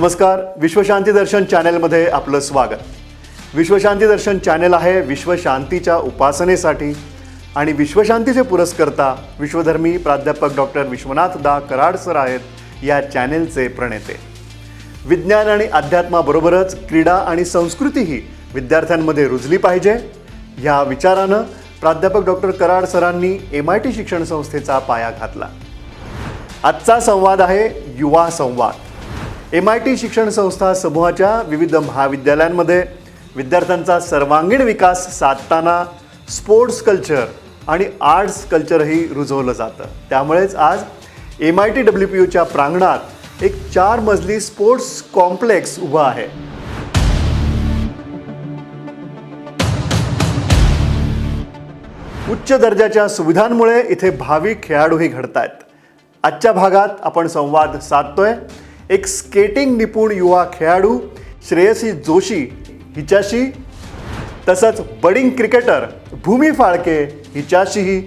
नमस्कार विश्वशांती दर्शन चॅनेलमध्ये आपलं स्वागत. विश्वशांती दर्शन चॅनेल आहे विश्वशांतीच्या उपासनेसाठी आणि विश्वशांतीचे पुरस्कर्ता विश्वधर्मी प्राध्यापक डॉक्टर विश्वनाथ दा कराड सर आहेत या चॅनेलचे प्रणेते. विज्ञान आणि अध्यात्माबरोबरच क्रीडा आणि संस्कृतीही विद्यार्थ्यांमध्ये रुजली पाहिजे ह्या विचारानं प्राध्यापक डॉक्टर कराड सरांनी एम आय टी शिक्षण संस्थेचा पाया घातला. आजचा संवाद आहे युवा संवाद. एम आय टी शिक्षण संस्था समूहाच्या विविध महाविद्यालयांमध्ये विद्यार्थ्यांचा सर्वांगीण विकास साधताना स्पोर्ट्स कल्चर आणि आर्ट्स कल्चरही रुजवलं जातं. त्यामुळेच आज M I T W P यूच्या प्रांगणात एक चार मजली स्पोर्ट्स कॉम्प्लेक्स उभा आहे. उच्च दर्जाच्या सुविधांमुळे इथे भावी खेळाडूही घडत आहेत आजच्या भागात आपण संवाद साधतोय. एक स्केटिंग निपुण युवा खेळाडू श्रेयसी जोशी हिच्याशी तसंच बडिंग क्रिकेटर भूमी फाळके हिच्याशीही.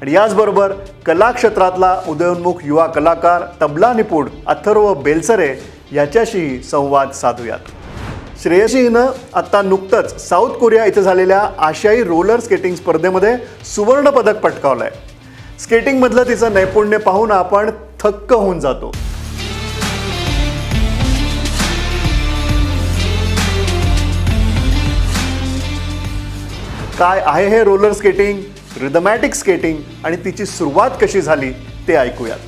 आणि याचबरोबर कलाक्षेत्रातला उदयोन्मुख युवा कलाकार तबला निपुण अथर्व बेलसरे याच्याशीही संवाद साधूयात. श्रेयशी हिनं आत्ता नुकतंच साऊथ कोरिया इथं झालेल्या आशियाई रोलर स्केटिंग स्पर्धेमध्ये सुवर्णपदक पटकावलं आहे स्केटिंगमधलं तिचं नैपुण्य पाहून आपण थक्क होऊन जातो. काय आहे हे रोलर स्केटिंग रिदमॅटिक स्केटिंग आणि तिची सुरुवात कशी झाली ते ऐकूयात.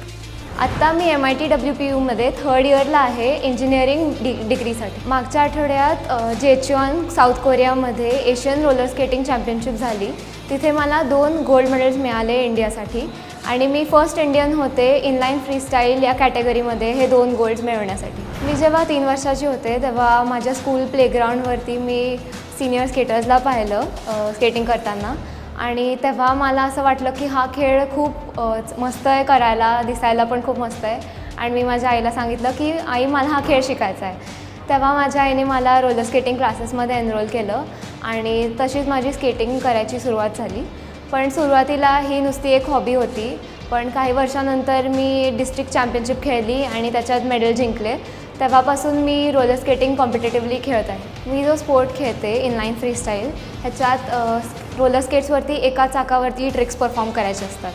आत्ता मी M I T W P यूमध्ये third इयरला आहे इंजिनिअरिंग डि डिग्रीसाठी मागच्या आठवड्यात जेचुआन साऊथ कोरियामध्ये एशियन रोलर स्केटिंग चॅम्पियनशिप झाली. तिथे मला दोन गोल्ड मेडल्स मिळाले इंडियासाठी आणि मी फर्स्ट इंडियन होते इनलाईन फ्रीस्टाईल या कॅटेगरीमध्ये हे दोन गोल्ड्स मिळवण्यासाठी. मी जेव्हा तीन वर्षाची होते तेव्हा माझ्या स्कूल प्लेग्राऊंडवरती मी सिनियर स्केटर्सला पाहिलं स्केटिंग करताना. आणि तेव्हा मला असं वाटलं की हा खेळ खूप मस्त आहे करायला दिसायला पण खूप मस्त आहे. आणि मी माझ्या आईला सांगितलं की आई मला हा खेळ शिकायचा आहे. तेव्हा माझ्या आईने मला रोलर स्केटिंग क्लासेसमध्ये एनरोल केलं. आणि तशीच माझी स्केटिंग करायची सुरुवात झाली. पण सुरुवातीला ही नुसती एक हॉबी होती. पण काही वर्षानंतर मी डिस्ट्रिक्ट चॅम्पियनशिप खेळली आणि त्याच्यात मेडल जिंकले. तेव्हापासून मी रोलर स्केटिंग कॉम्पिटेटिव्हली खेळत आहे. मी जो स्पोर्ट खेळते इनलाईन फ्रीस्टाईल ह्याच्यात रोलर स्केट्सवरती एका चाकावरती ट्रिक्स परफॉर्म करायचे असतात.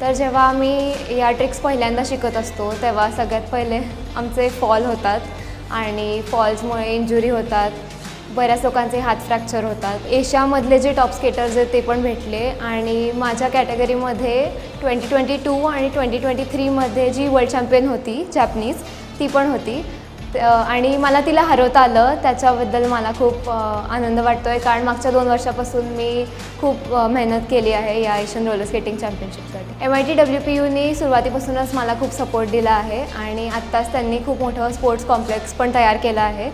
तर जेव्हा आम्ही या ट्रिक्स पहिल्यांदा शिकत असतो तेव्हा सगळ्यात पहिले आमचे फॉल होतात आणि फॉल्समुळे इंजुरी होतात. बऱ्याच लोकांचे हात फ्रॅक्चर होतात. एशियामधले जे टॉप स्केटर्स आहेत ते पण भेटले आणि माझ्या कॅटेगरीमध्ये ट्वेंटी ट्वेंटी टू आणि ट्वेंटी ट्वेंटी थ्रीमध्ये जी वर्ल्ड चॅम्पियन होती जॅपनीज ती पण होती. आणि मला तिला हरवता आलं. त्याच्याबद्दल मला खूप आनंद वाटतो आहे कारण मागच्या दोन वर्षापासून मी खूप मेहनत केली आहे या Asian roller skating चॅम्पियनशिपसाठी. M I T W P uni सुरुवातीपासूनच मला खूप सपोर्ट दिला आहे. आणि आत्ताच त्यांनी खूप मोठं स्पोर्ट्स कॉम्प्लेक्स पण तयार केलं आहे.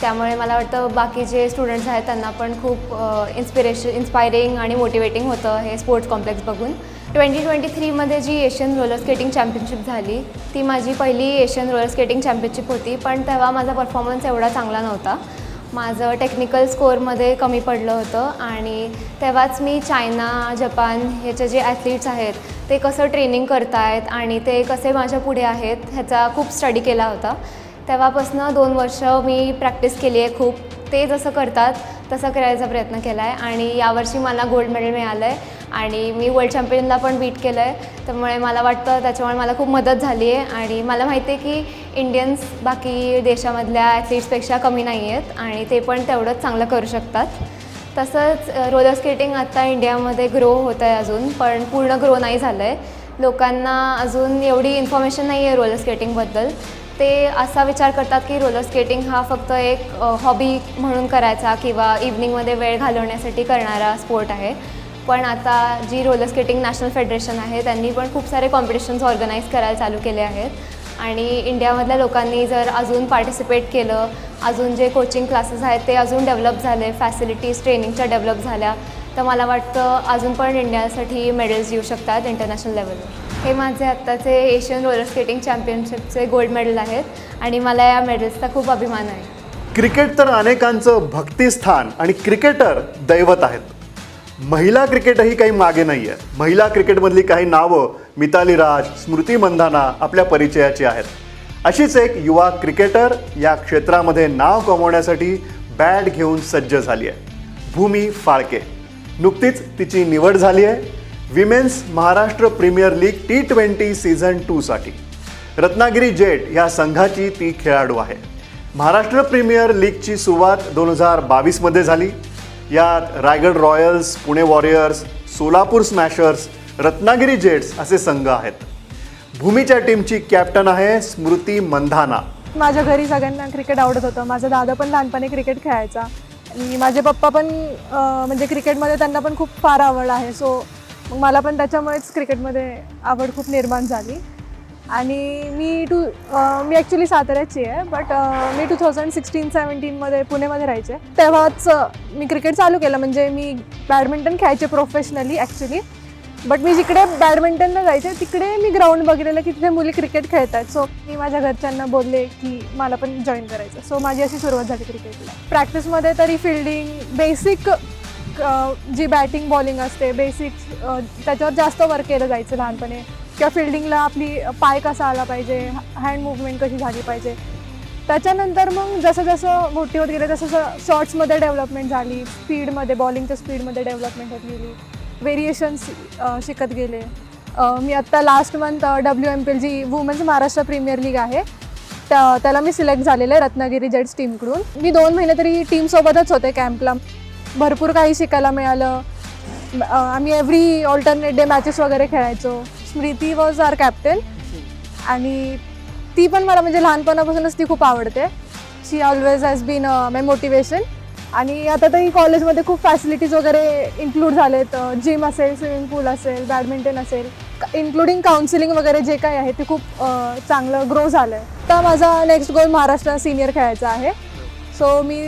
त्यामुळे मला वाटतं बाकी जे स्टुडंट्स आहेत त्यांना पण खूप इन्स्पिरेशन इन्स्पायरिंग आणि मोटिवेटिंग होतं हे स्पोर्ट्स कॉम्प्लेक्स बघून. ट्वेंटी ट्वेंटी थ्रीमध्ये जी एशियन रोलर स्केटिंग चॅम्पियनशिप झाली ती माझी पहिली एशियन रोलर स्केटिंग चॅम्पियनशिप होती पण तेव्हा माझा परफॉर्मन्स एवढा चांगला नव्हता. माझं टेक्निकल स्कोअरमध्ये कमी पडलं होतं आणि तेव्हाच मी चायना जपान ह्याचे जे ॲथलीट्स आहेत ते कसं ट्रेनिंग करतायत आणि ते कसे माझ्या पुढे आहेत ह्याचा खूप स्टडी केला होता. तेव्हापासनं दोन वर्ष मी प्रॅक्टिस केली आहे खूप. ते जसं करतात तसं करायचा प्रयत्न केला आहे आणि यावर्षी मला गोल्ड मेडल मिळालं आहे आणि मी वर्ल्ड चॅम्पियनला पण बीट केलं आहे त्यामुळे मला वाटतं त्याच्यामुळे मला खूप मदत झाली आहे. आणि मला माहिती आहे की इंडियन्स बाकी देशामधल्या ॲथलीट्सपेक्षा कमी नाही आहेत आणि ते पण तेवढंच चांगलं करू शकतात. तसंच रोलर स्केटिंग आत्ता इंडियामध्ये ग्रो होत आहे अजून पण पूर्ण ग्रो नाही झालं आहे लोकांना अजून एवढी इन्फॉर्मेशन नाही आहे रोलर स्केटिंगबद्दल ते असा विचार करतात की रोलर स्केटिंग हा फक्त एक हॉबी म्हणून करायचा किंवा इव्हनिंगमध्ये वेळ घालवण्यासाठी करणारा स्पोर्ट आहे. पण आता जी रोलर स्केटिंग नॅशनल फेडरेशन आहे त्यांनी पण खूप सारे कॉम्पिटिशन्स ऑर्गनाईज करायला चालू केले आहेत. आणि इंडियामधल्या लोकांनी जर अजून पार्टिसिपेट केलं अजून जे कोचिंग क्लासेस आहेत ते अजून डेव्हलप झाले फॅसिलिटीज ट्रेनिंगच्या डेव्हलप झाल्या तर मला वाटतं अजून पण इंडियासाठी मेडल्स येऊ शकतात इंटरनॅशनल लेवलवर हे माझे आत्ताचे एशियन रोलर स्केटिंग चॅम्पियनशिपचे गोल्ड मेडल आहेत आणि मला या मेडल्सचा खूप अभिमान आहे. क्रिकेट तर अनेकांचं भक्तिस्थान आणि क्रिकेटर दैवत आहेत. महिला क्रिकेटही काही मागे नाही आहे महिला क्रिकेटमधली काही नावं मिताली राज स्मृती मंधाना आपल्या परिचयाची आहेत. अशीच एक युवा क्रिकेटर या क्षेत्रामध्ये नाव कमवण्यासाठी बॅट घेऊन सज्ज झाली आहे भूमी फाळके. नुकतीच तिची निवड झाली आहे women's Maharashtra premier league T twenty season टूसाठी Ratnagiri jet या संघाची ती खेळाडू आहे. महाराष्ट्र प्रीमियर लीगची सुरुवात दोन हजार बावीसमध्ये झाली. यात Raigad royals Pune warriors Solapur smashers Ratnagiri jets असे संघ आहेत. भूमीच्या टीमची कॅप्टन आहे स्मृती मंधाना. माझ्या घरी सगळ्यांना क्रिकेट आवडत होतं. माझा दादा पण लहानपणी क्रिकेट खेळायचा. आणि माझे पप्पा पण म्हणजे क्रिकेटमध्ये त्यांना पण खूप फार आवड आहे. सो मग मला पण त्याच्यामुळेच क्रिकेटमध्ये आवड खूप निर्माण झाली. आणि मी टू मी ॲक्च्युली साताऱ्याची आहे बट मी टू थाउजंड सिक्स्टीन सेवन्टीनमध्ये पुणेमध्ये राहायचे. तेव्हाच मी क्रिकेट चालू केलं. म्हणजे मी बॅडमिंटन खेळायचे प्रोफेशनली ॲक्च्युली बट मी जिकडे बॅडमिंटनला जायचे तिकडे मी ग्राउंड बघितलेलं की तिथे मुली क्रिकेट खेळत आहेत सो मी माझ्या घरच्यांना बोलले की मला पण जॉईन करायचं. सो माझी अशी सुरुवात झाली क्रिकेटला प्रॅक्टिसमध्ये तरी फिल्डिंग बेसिक जी बॅटिंग बॉलिंग असते बेसिक त्याच्यावर जास्त वर्क केलं जायचं लहानपणी. किंवा फिल्डिंगला आपली पाय कसा आला पाहिजे हँड मुवमेंट कशी झाली पाहिजे. त्याच्यानंतर मग जसं जसं मोठी होत गेले तसं जसं शॉर्ट्समध्ये डेव्हलपमेंट झाली स्पीडमध्ये बॉलिंगच्या स्पीडमध्ये डेव्हलपमेंट होत गेली व्हेरिएशन्स शिकत गेले. मी आत्ता last month W M P L G women's Maharashtra premier league आहे त्या त्याला मी सिलेक्ट झालेले आहे रत्नागिरी जेट्स टीमकडून मी दोन महिने तरी टीमसोबतच होते कॅम्पला भरपूर काही शिकायला मिळालं. आम्ही एव्हरी ऑल्टरनेट डे मॅचेस वगैरे खेळायचो. Smriti was our captain. आणि ती पण मला म्हणजे लहानपणापासूनच ती खूप आवडते. She always has been my motivation आणि आता तरी कॉलेजमध्ये खूप फॅसिलिटीज वगैरे इन्क्लूड झालेत. जिम असेल स्विमिंग पूल असेल बॅडमिंटन असेल. इन्क्लुडिंग काउन्सिलिंग वगैरे जे काही आहे ते खूप चांगलं ग्रो झालं आहे तर माझा नेक्स्ट गोल महाराष्ट्र सिनियर खेळायचा आहे. सो मी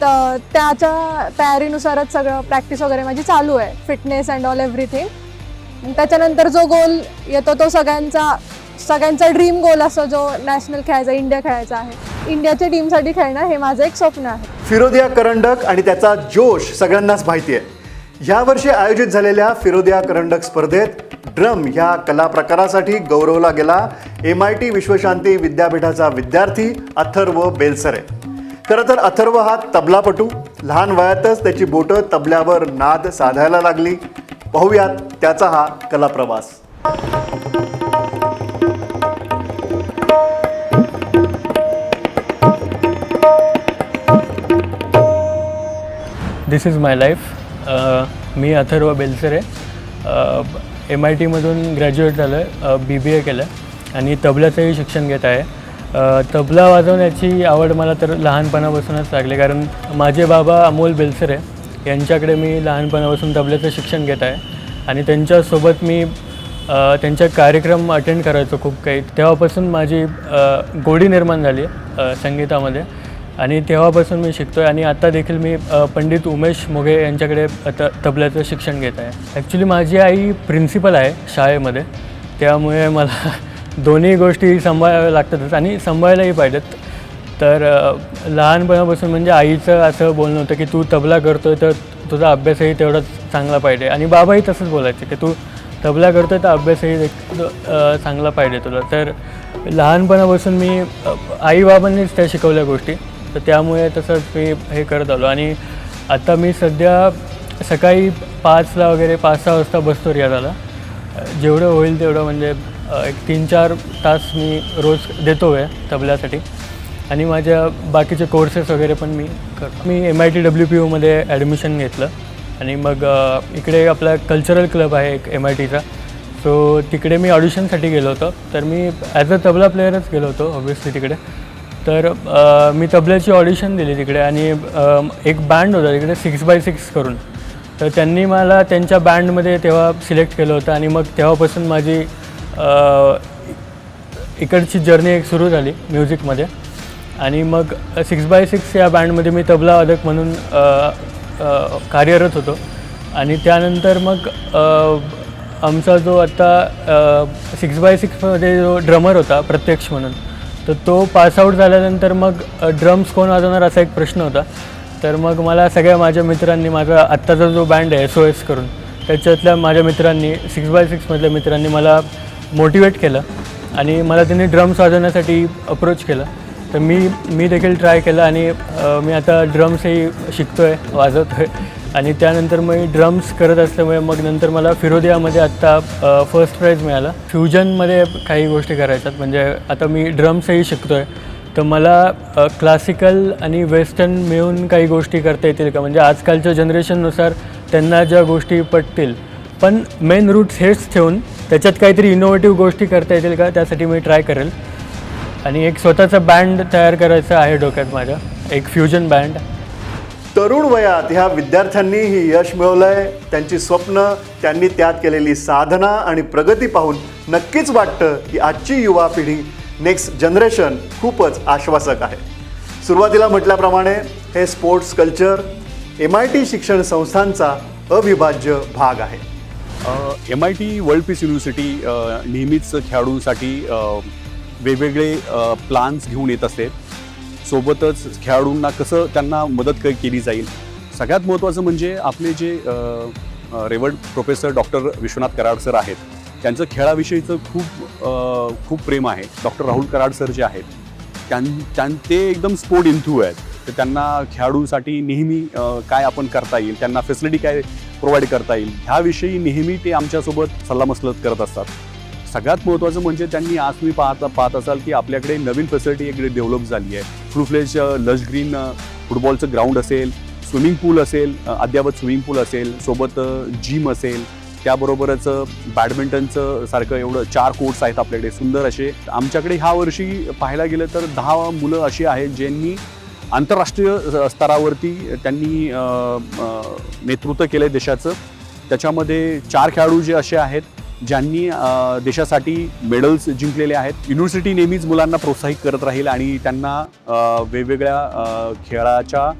त- त्याच्या तयारीनुसारच सगळं प्रॅक्टिस वगैरे माझी चालू आहे. फिटनेस अँड ऑल एव्हरीथिंग त्याच्यानंतर जो गोल येतो तो सगळ्यांचा सगळ्यांचा ड्रीम गोल असतो जो नॅशनल खेळायचा इंडिया खेळायचा आहे. इंडियाच्या टीमसाठी खेळणं हे माझं एक स्वप्न आहे. फिरोदिया करंडक आणि त्याचा जोश सगळ्यांनाच माहिती आहे. यावर्षी आयोजित झालेल्या फिरोदिया करंडक स्पर्धेत ड्रम ह्या कला प्रकारासाठी गौरवला गेला. एम आय टी विश्वशांती विद्यापीठाचा विद्यार्थी अथर्व बेलसरे. खरं तर अथर्व हा तबलापटू. लहान वयातच त्याची बोटं तबल्यावर नाद साधायला लागली. पाहूयात त्याचा हा कलाप्रवास. दिस इज माय लाईफ मी अथर्व बेलसरे. एम आय टीमधून ग्रॅज्युएट झालं आहे बी बी ए केलं आहे आणि तबल्याचंही शिक्षण घेत आहे. Uh, तबला वाजवण्याची आवड मला तर लहानपणापासूनच लागली. कारण माझे बाबा अमोल बेलसरे यांच्याकडे मी लहानपणापासून तबल्याचं शिक्षण घेत आहे. आणि त्यांच्यासोबत मी त्यांच्या कार्यक्रम अटेंड करायचो खूप काही. तेव्हापासून माझी गोडी निर्माण झाली संगीतामध्ये. आणि तेव्हापासून मी शिकतो आहे आणि आता देखील मी पंडित उमेश मोघे यांच्याकडे त तबल्याचं शिक्षण घेत आहे. ॲक्च्युली माझी आई प्रिन्सिपल आहे शाळेमध्ये. त्यामुळे मला दोन्ही गोष्टी सांभाळाव्या लागतातच आणि सांभाळायलाही पाहिजेत. तर लहानपणापासून म्हणजे आईचं असं बोलणं होतं की तू तबला करतो तर तुझा अभ्यासही तेवढाच चांगला पाहिजे. आणि बाबाही तसंच बोलायचे की तू तबला करतो तर अभ्यासही देख- चांगला पाहिजे तुला. तर लहानपणापासून मी आईबाबांनीच त्या शिकवल्या गोष्टी. तर त्यामुळे तसंच मी हे करत आलो. आणि आता मी सध्या सकाळी पाचला वगैरे पाच सहा वाजता बसतो रियाजाला. जेवढं होईल तेवढं म्हणजे एक तीन चार तास मी रोज देतो आहे तबल्यासाठी. आणि माझ्या बाकीचे कोर्सेस वगैरे पण मी करतो. मी M I T W P यूमध्ये admission घेतलं. आणि मग इकडे आपला कल्चरल क्लब आहे एक एम आय टीचा सो तिकडे मी ऑडिशनसाठी गेलो होतो. तर मी ॲज अ तबला प्लेयरच गेलो होतो ऑब्व्हियसली तिकडे. तर मी तबल्याची ऑडिशन दिली तिकडे आणि एक बँड होता तिकडे सिक्स बाय सिक्स करून. तर त्यांनी मला त्यांच्या बँडमध्ये तेव्हा सिलेक्ट केलं होतं आणि मग तेव्हापासून माझी इकडची जर्नी एक सुरू झाली म्युझिकमध्ये आणि मग सिक्स बाय सिक्स या बँडमध्ये मी तबला वादक म्हणून कार्यरत होतो. आणि त्यानंतर मग आमचा जो आता सिक्स बाय सिक्समध्ये जो ड्रमर होता प्रत्यक्ष म्हणून तर तो पासआउट झाल्यानंतर मग ड्रम्स कोण वाजवणार असा एक प्रश्न होता. तर मग मला सगळ्या माझ्या मित्रांनी माझा आत्ताचा जो बँड आहे एस ओ एस करून त्याच्यातल्या माझ्या मित्रांनी सिक्स बाय सिक्समधल्या मित्रांनी मला मोटिवेट केलं. आणि मला त्यांनी ड्रम्स वाजवण्यासाठी अप्रोच केलं. तर मी मी देखील ट्राय केलं आणि मी आता ड्रम्सही शिकतो आहे वाजवतो आहे आणि त्यानंतर मी ड्रम्स करत असल्यामुळे मग नंतर मला फिरोदियामध्ये आत्ता फर्स्ट प्राईज मिळालं. फ्युजनमध्ये काही गोष्टी करायच्यात. म्हणजे आता मी ड्रम्सही शिकतो आहे तर मला क्लासिकल आणि वेस्टर्न मिळून काही गोष्टी करता येतील का? म्हणजे आजकालच्या जनरेशननुसार त्यांना ज्या गोष्टी पटतील. पण मेन रूट्स हेच ठेवून त्याच्यात काहीतरी इनोव्हेटिव्ह गोष्टी करता येतील का? त्यासाठी मी ट्राय करेल. आणि एक स्वतःचा बँड तयार करायचा आहे डोक्यात माझ्या. एक फ्युजन बँड तरुण वयात ह्या विद्यार्थ्यांनी ही यश मिळवलंय. त्यांची स्वप्न त्यांनी त्यात केलेली साधना आणि प्रगती पाहून नक्कीच वाटतं की आजची युवा पिढी नेक्स्ट जनरेशन खूपच आश्वासक आहे. सुरुवातीला म्हटल्याप्रमाणे हे sports culture M I T शिक्षण संस्थांचा अविभाज्य भाग आहे. M I T world peace university नेहमीच खेळाडूंसाठी वेगवेगळे प्लान्स घेऊन येत असते. सोबतच खेळाडूंना कसं त्यांना मदत केली जाईल. सगळ्यात महत्त्वाचं म्हणजे आपले जे अ, revered professor doctor Vishwanath Karad sir आहेत त्यांचं खेळाविषयीचं खूप खूप प्रेम आहे. डॉक्टर राहुल कराड सर जे आहेत त्यां त्यां ते एकदम स्पोर्ट इंथू आहेत. तर त्यांना खेळाडूंसाठी नेहमी काय आपण करता येईल त्यांना फॅसिलिटी काय प्रोव्हाइड करता येईल ह्याविषयी नेहमी ते आमच्यासोबत सल्लामसलत करत असतात. सगळ्यात महत्त्वाचं म्हणजे त्यांनी आज तुम्ही पाहता पाहत असाल की आपल्याकडे नवीन फॅसिलिटी एक डेव्हलप झाली आहे. फुल फ्लेज लश ग्रीन फुटबॉलचं ग्राउंड असेल स्विमिंग पूल असेल अद्यावत अद्ययावत स्विमिंग पूल असेल सोबत जिम असेल त्याबरोबरच बॅडमिंटनचं सारखं एवढं चार कोर्ट्स आहेत आपल्याकडे सुंदर असे. आमच्याकडे ह्या वर्षी पाहायला गेलं तर दहा मुलं अशी आहेत ज्यांनी आंतरराष्ट्रीय स्तरावरती त्यांनी नेतृत्व केलं आहे देशाचं. त्याच्यामध्ये चार खेळाडू जे असे आहेत ज्यांनी देशासाठी मेडल्स जिंकलेले आहेत. युनिव्हर्सिटी नेहमीच मुलांना प्रोत्साहित करत राहील आणि त्यांना वेगवेगळ्या खेळाच्या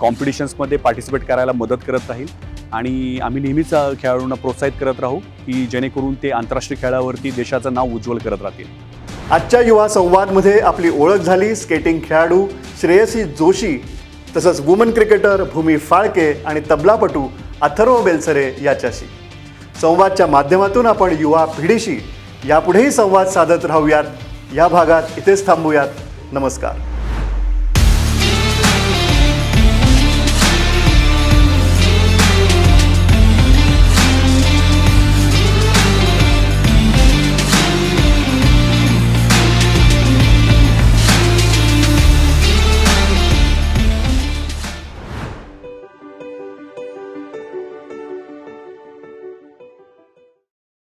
कॉम्पिटिशन्समध्ये पार्टिसिपेट करायला मदत करत राहील. आणि आम्ही नेहमीच खेळाडूंना प्रोत्साहित करत राहू की जेणेकरून ते आंतरराष्ट्रीय खेळावरती देशाचं नाव उज्ज्वल करत राहतील. आजच्या युवा संवादमध्ये आपली ओळख झाली स्केटिंग खेळाडू श्रेयसी जोशी तसंच वुमन क्रिकेटर भूमी फाळके आणि तबलापटू अथर्व बेलसरे याच्याशी. संवादच्या माध्यमातून आपण युवा पिढीशी यापुढेही संवाद साधत राहूयात. या भागात इथेच थांबूयात. नमस्कार.